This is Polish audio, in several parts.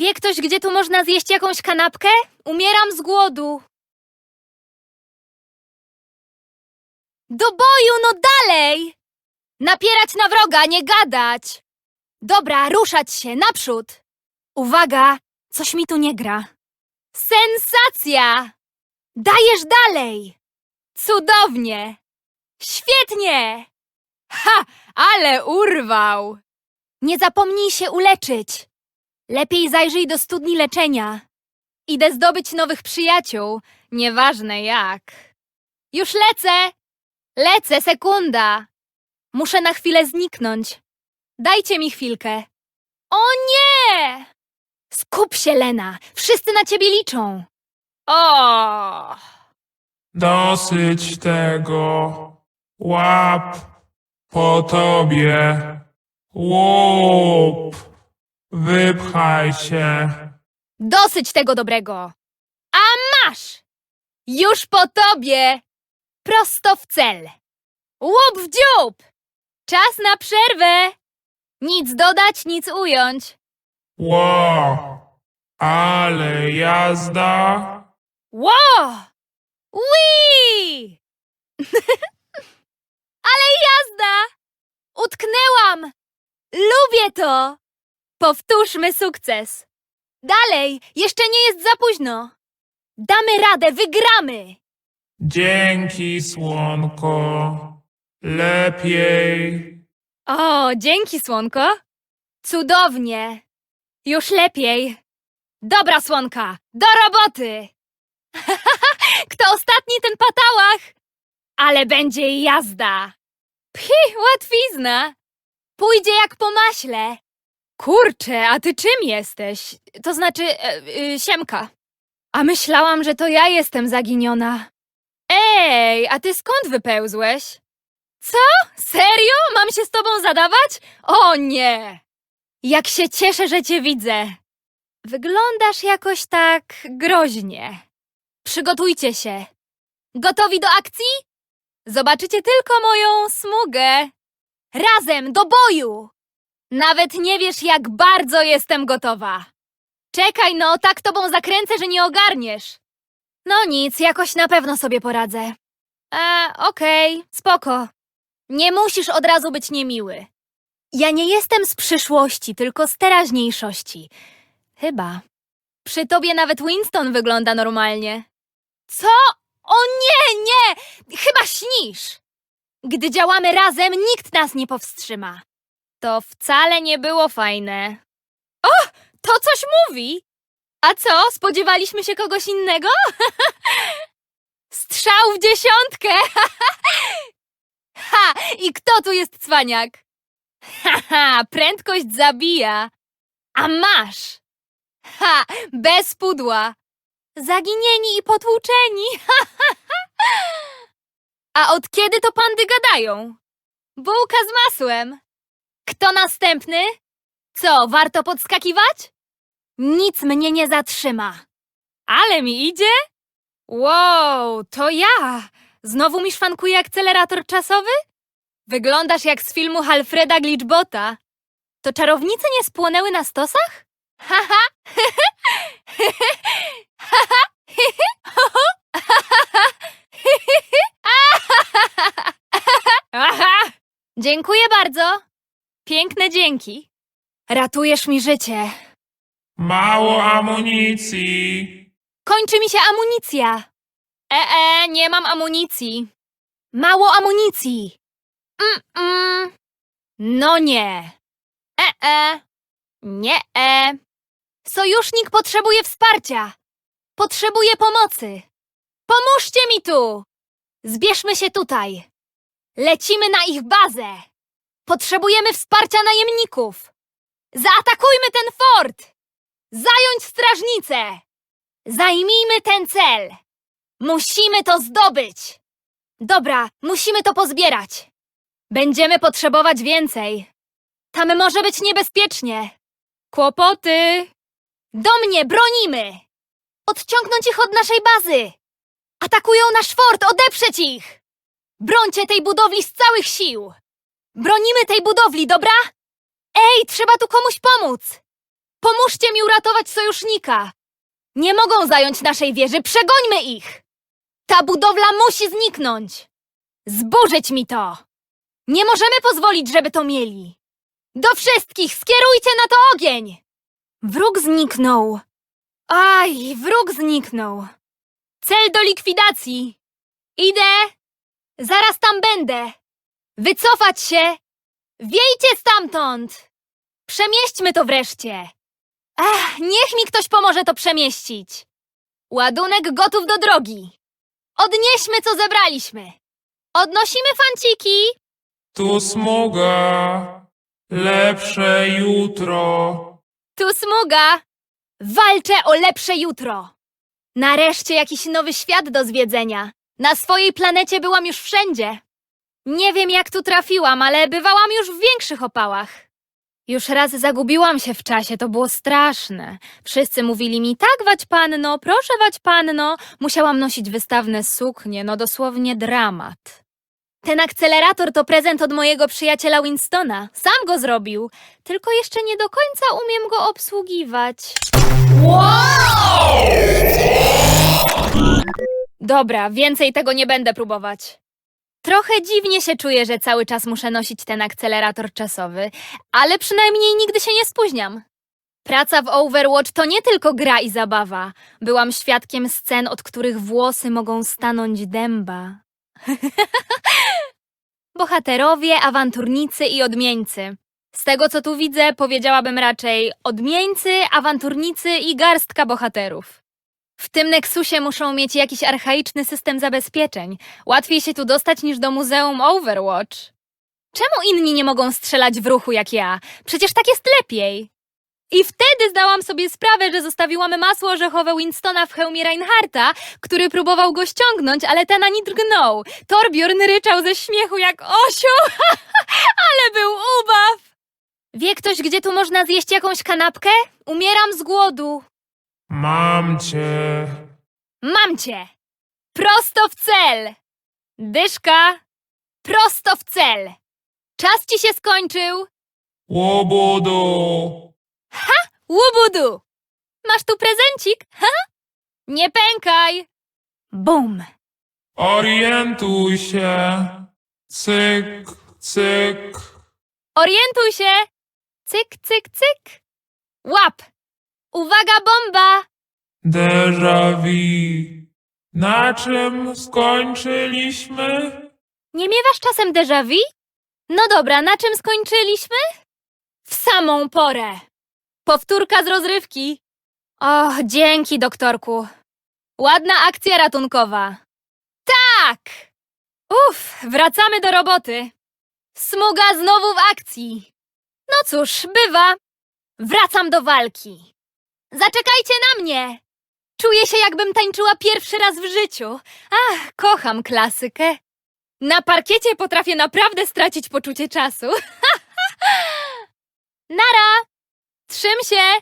Wie ktoś, gdzie tu można zjeść jakąś kanapkę? Umieram z głodu. Do boju, no dalej! Napierać na wroga, nie gadać! Dobra, ruszać się, naprzód! Uwaga, coś mi tu nie gra. Sensacja! Dajesz dalej! Cudownie! Świetnie! Ha, ale urwał! Nie zapomnij się uleczyć. Lepiej zajrzyj do studni leczenia. Idę zdobyć nowych przyjaciół, nieważne jak. Już lecę! Lecę, sekunda! Muszę na chwilę zniknąć. Dajcie mi chwilkę. O nie! Skup się, Lena. Wszyscy na ciebie liczą. O! Dosyć tego. Łap po tobie. Łup. Wypchaj się. Dosyć tego dobrego. A masz! Już po tobie! Prosto w cel. Łup w dziób! Czas na przerwę! Nic dodać, nic ująć. Ło. Ale jazda. Ło! Ui! Ale jazda! Utknęłam! Lubię to! Powtórzmy sukces. Dalej, jeszcze nie jest za późno. Damy radę, wygramy! Dzięki, słonko. Lepiej. O, dzięki, słonko. Cudownie. Już lepiej. Dobra, słonka, do roboty. Kto ostatni, ten patałach. Ale będzie jazda. Phi, łatwizna. Pójdzie jak po maśle. Kurczę, a ty czym jesteś? To znaczy, e, y, siemka. A myślałam, że to ja jestem zaginiona. Ej, a ty skąd wypełzłeś? Co? Serio? Mam się z tobą zadawać? O nie! Jak się cieszę, że cię widzę. Wyglądasz jakoś tak groźnie. Przygotujcie się. Gotowi do akcji? Zobaczycie tylko moją smugę. Razem do boju! Nawet nie wiesz, jak bardzo jestem gotowa. Czekaj, no, tak tobą zakręcę, że nie ogarniesz. No nic, jakoś na pewno sobie poradzę. E, okej, spoko. Nie musisz od razu być niemiły. Ja nie jestem z przyszłości, tylko z teraźniejszości. Chyba. Przy tobie nawet Winston wygląda normalnie. Co? O nie, nie! Chyba śnisz! Gdy działamy razem, nikt nas nie powstrzyma. To wcale nie było fajne. O! To coś mówi! A co? Spodziewaliśmy się kogoś innego? Strzał w dziesiątkę! Ha! I kto tu jest cwaniak? Ha! Prędkość zabija! A masz! Ha! Bez pudła! Zaginieni i potłuczeni! A od kiedy to pandy gadają? Bułka z masłem! Kto następny? Co, warto podskakiwać? Nic mnie nie zatrzyma. Ale mi idzie? Wow, to ja! Znowu mi szwankuje akcelerator czasowy? Wyglądasz jak z filmu Alfreda Glitchbota. To czarownice nie spłonęły na stosach? Haha! Haha! Aha! Dziękuję bardzo. Piękne dzięki. Ratujesz mi życie. Mało amunicji. Kończy mi się amunicja. E, e, nie mam amunicji. Mało amunicji. Mm, mm. No nie. E, e. Nie, e. Sojusznik potrzebuje wsparcia. Potrzebuje pomocy. Pomóżcie mi tu. Zbierzmy się tutaj. Lecimy na ich bazę. Potrzebujemy wsparcia najemników. Zaatakujmy ten fort. Zająć strażnicę. Zajmijmy ten cel! Musimy to zdobyć! Dobra, musimy to pozbierać. Będziemy potrzebować więcej. Tam może być niebezpiecznie. Kłopoty. Do mnie, bronimy! Odciągnąć ich od naszej bazy! Atakują nasz fort, odeprzeć ich! Brońcie tej budowli z całych sił! Bronimy tej budowli, dobra? Ej, trzeba tu komuś pomóc! Pomóżcie mi uratować sojusznika! Nie mogą zająć naszej wieży, przegońmy ich! Ta budowla musi zniknąć! Zburzyć mi to! Nie możemy pozwolić, żeby to mieli! Do wszystkich skierujcie na to ogień! Wróg zniknął. Aj, wróg zniknął. Cel do likwidacji. Idę. Zaraz tam będę. Wycofać się. Wiejcie stamtąd. Przemieśćmy to wreszcie. Ach, niech mi ktoś pomoże to przemieścić. Ładunek gotów do drogi. Odnieśmy, co zebraliśmy. Odnosimy fanciki. Tu smuga. Lepsze jutro. Tu smuga. Walczę o lepsze jutro. Nareszcie jakiś nowy świat do zwiedzenia. Na swojej planecie byłam już wszędzie. Nie wiem, jak tu trafiłam, ale bywałam już w większych opałach. Już raz zagubiłam się w czasie, to było straszne. Wszyscy mówili mi, tak, wać panno, proszę, wać panno. Musiałam nosić wystawne suknie, no dosłownie dramat. Ten akcelerator to prezent od mojego przyjaciela Winstona. Sam go zrobił. Tylko jeszcze nie do końca umiem go obsługiwać. Dobra, więcej tego nie będę próbować. Trochę dziwnie się czuję, że cały czas muszę nosić ten akcelerator czasowy, ale przynajmniej nigdy się nie spóźniam. Praca w Overwatch to nie tylko gra i zabawa. Byłam świadkiem scen, od których włosy mogą stanąć dęba. Bohaterowie, awanturnicy i odmieńcy. Z tego co tu widzę, powiedziałabym raczej odmieńcy, awanturnicy i garstka bohaterów. W tym Nexusie muszą mieć jakiś archaiczny system zabezpieczeń. Łatwiej się tu dostać niż do Muzeum Overwatch. Czemu inni nie mogą strzelać w ruchu jak ja? Przecież tak jest lepiej. I wtedy zdałam sobie sprawę, że zostawiłam masło orzechowe Winstona w hełmie Reinharta, który próbował go ściągnąć, ale ten ani drgnął. Torbjorn ryczał ze śmiechu jak osioł, ale był ubaw. Wie ktoś, gdzie tu można zjeść jakąś kanapkę? Umieram z głodu. Mam cię. Mam cię! Prosto w cel! Dyszka! Prosto w cel! Czas ci się skończył! Łobudu. Łubudu! Masz tu prezencik? Ha? Nie pękaj! Bum! Orientuj się. Cyk, cyk. Orientuj się! Cyk, cyk, cyk! Łap! Uwaga, bomba! Déjà vu. Na czym skończyliśmy? Nie miewasz czasem déjà vu? No dobra, na czym skończyliśmy? W samą porę. Powtórka z rozrywki. O, dzięki, doktorku. Ładna akcja ratunkowa. Tak! Uff, wracamy do roboty. Smuga znowu w akcji. No cóż, bywa. Wracam do walki. Zaczekajcie na mnie! Czuję się, jakbym tańczyła pierwszy raz w życiu. Ach, kocham klasykę. Na parkiecie potrafię naprawdę stracić poczucie czasu. Nara! Trzym się!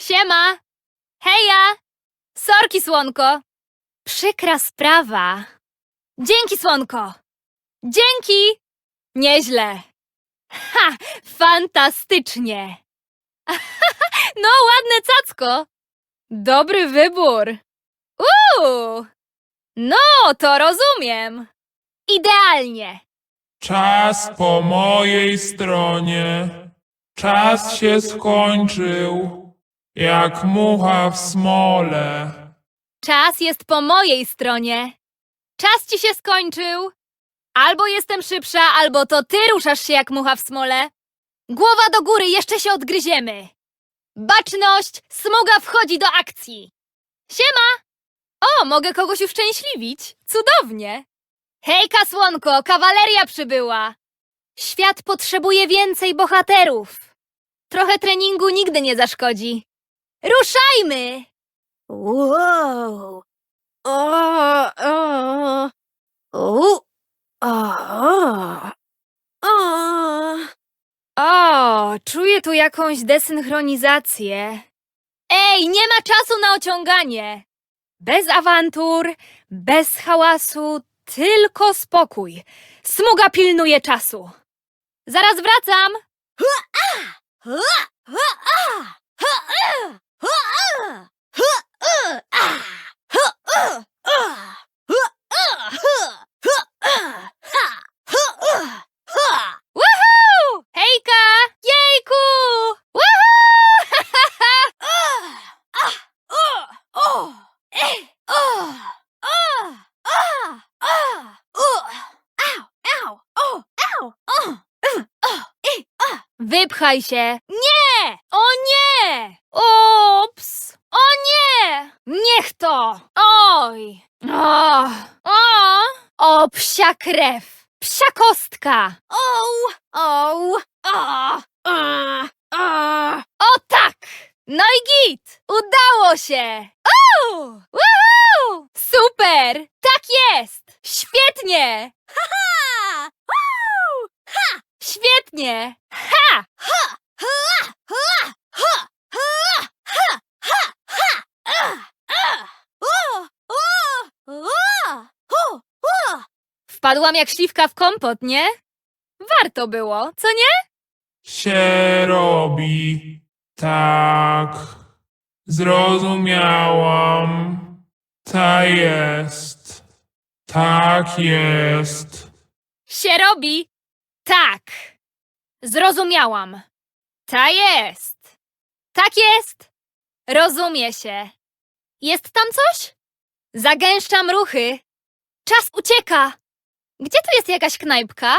Siema! Heja! Sorki, słonko! Przykra sprawa. Dzięki, słonko! Dzięki! Nieźle. Ha! Fantastycznie! no, ładne cacko! Dobry wybór. Uuu! No, to rozumiem. Idealnie. Czas po mojej stronie. Czas się skończył. Jak mucha w smole. Czas jest po mojej stronie. Czas ci się skończył. Albo jestem szybsza, albo to ty ruszasz się jak mucha w smole. Głowa do góry, jeszcze się odgryziemy. Baczność, smuga wchodzi do akcji. Siema! O, mogę kogoś uszczęśliwić. Cudownie. Hejka, słonko, kawaleria przybyła. Świat potrzebuje więcej bohaterów. Trochę treningu nigdy nie zaszkodzi. Ruszajmy! Wow. O, o, o, o. O, czuję tu jakąś desynchronizację. Ej, nie ma czasu na ociąganie! Bez awantur, bez hałasu, tylko spokój. Smuga pilnuje czasu. Zaraz wracam. Wypchaj się! Nie! O nie! Ups! O nie! Niech to! Oj! O! O! O, psia krew! Psia kostka! Oh, oh, ah, ah, ah. O tak! No i git! Udało się! Uuu! Woohoo! Super! Tak jest! Świetnie! Ah, woo, Świetnie! Ha! ah, oh, oh, oh. Wpadłam jak śliwka w kompot, nie? Warto było, co nie? Się robi. Tak. Zrozumiałam. Ta jest. Tak jest. Się robi. Tak. Zrozumiałam. Ta jest. Tak jest. Rozumie się. Jest tam coś? Zagęszczam ruchy. Czas ucieka. Gdzie tu jest jakaś knajpka?